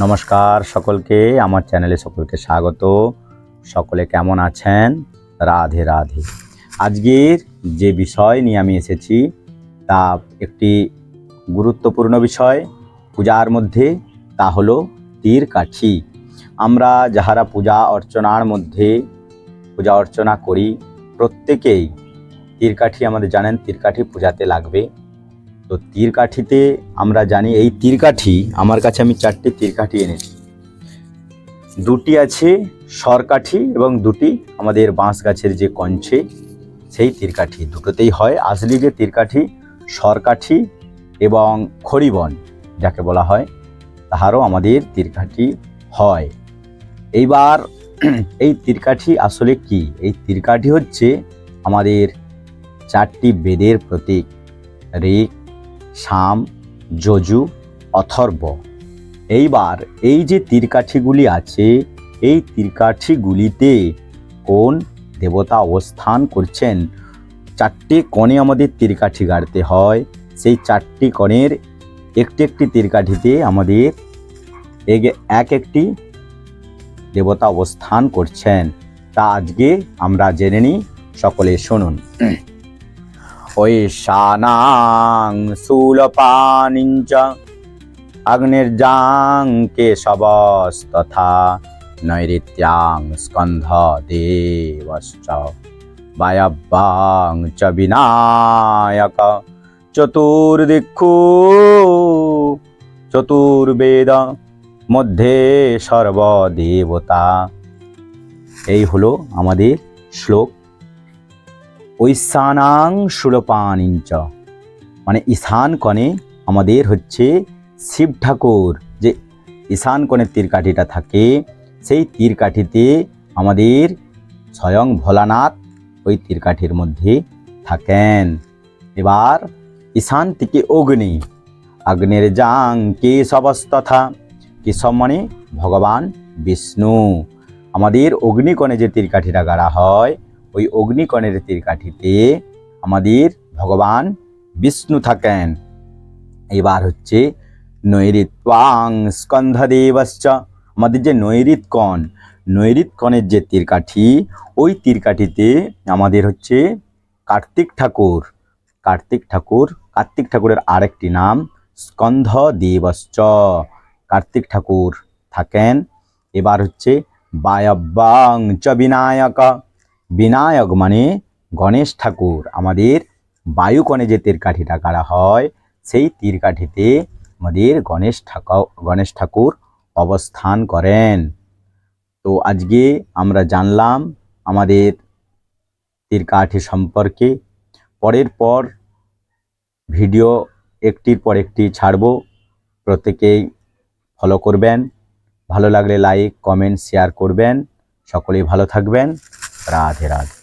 নমস্কার সকলকে, আমার চ্যানেলে সকলকে স্বাগত। সকলে কেমন আছেন? রাধে রাধে। আজকের যে বিষয় নিয়ে আমি এসেছি, তা একটি গুরুত্বপূর্ণ বিষয়। পূজার মধ্যে তা হলো তীর কাঠি। আমরা যাহারা পূজা অর্চনার মধ্যে পূজা অর্চনা করি, প্রত্যেকেই তীর কাঠি, আমাদের জানেন তীর কাঠি পূজাতে লাগবে। তো তীর কাঠিতে আমরা জানি এই তীর কাঠি আমার কাছে আমি চারটি তীর কাঠি এনেছি। দুটি আছে সরকাঠি এবং দুটি আমাদের বাঁশ গাছের যে কঞ্চে, সেই তীর কাঠি দুটোতেই হয়। আসলি যে তীর কাঠি সরকাঠি এবং খড়িবন, যাকে বলা হয়, তাহারও আমাদের তীর কাঠি হয়। এইবার এই তীর কাঠি আসলে কি? এই তীর কাঠি হচ্ছে আমাদের চারটি বেদের প্রতীক ঋক সাম যজু, অথর্ব। এইবার এই যে তীরকাঠিগুলি আছে, এই তীরকাঠিগুলিতে কোন দেবতা অবস্থান করছেন? চারটি কণে আমাদের তীরকাঠি গাড়তে হয়। সেই চারটি কণের একটি একটি তীরকাঠিতে আমাদের এক একটি দেবতা অবস্থান করছেন। তা আজকে আমরা জেনে নিই। সকলে শুনুন। ঐশানাং শূলপানিঞ্চ অগ্নির্জাং কেশবস্তথা নৈরিত্যাং স্কন্ধ দেবশ্চ বায়ব্যাং চ বিনায়ক চতুর্দিক্ষু চতুর্বেদ মধ্যে সর্বদেবতা। এই হলো আমাদের শ্লোক। ঐশানাং সুরপানিঞ্চ মানে ঈশান কণে আমাদের হচ্ছে শিব ঠাকুর, যে ঈশান কণের তীরকাঠিটা থাকে, সেই তীরকাঠিতে আমাদের স্বয়ং ভোলানাথ ওই তীরকাঠির মধ্যে থাকেন। এবার ঈশান থেকে অগ্নি। অগ্নির জাং কেশবস্তথা। কেশব মানে ভগবান বিষ্ণু। আমাদের অগ্নিকণে যে তীরকাঠিটা গাড়া হয় ওই অগ্নিকণের তীরকাঠিতে আমাদের ভগবান বিষ্ণু থাকেন। এবার হচ্ছে নৈরিত্বাং স্কন্ধদেবশ্চ। আমাদের যে নৈরিত কণ নৈরিত কণের যে তীরকাঠি ওই তীরকাঠিতে আমাদের হচ্ছে কার্তিক ঠাকুর। কার্তিক ঠাকুর, কার্তিক ঠাকুরের আরেকটি নাম স্কন্ধ দেবশ্চ কার্তিক ঠাকুর থাকেন। এবার হচ্ছে বায়ব্যাং চ বিনায়ক। বিনায়ক মানে গণেশ ঠাকুর আমাদের বায়ুকণে যে তীরকাঠিটা কাটা হয়, সেই তীরকাঠিতে আমাদের গণেশ ঠাকুর গণেশ ঠাকুর অবস্থান করেন। তো আজকে আমরা জানলাম আমাদের তীরকাঠি সম্পর্কে। পরের পর ভিডিও একটির পর একটি ছাড়ব। প্রত্যেকেই ফলো করবেন। ভালো লাগলে লাইক কমেন্ট শেয়ার করবেন। সকলেই ভালো থাকবেন। রাধে রাধে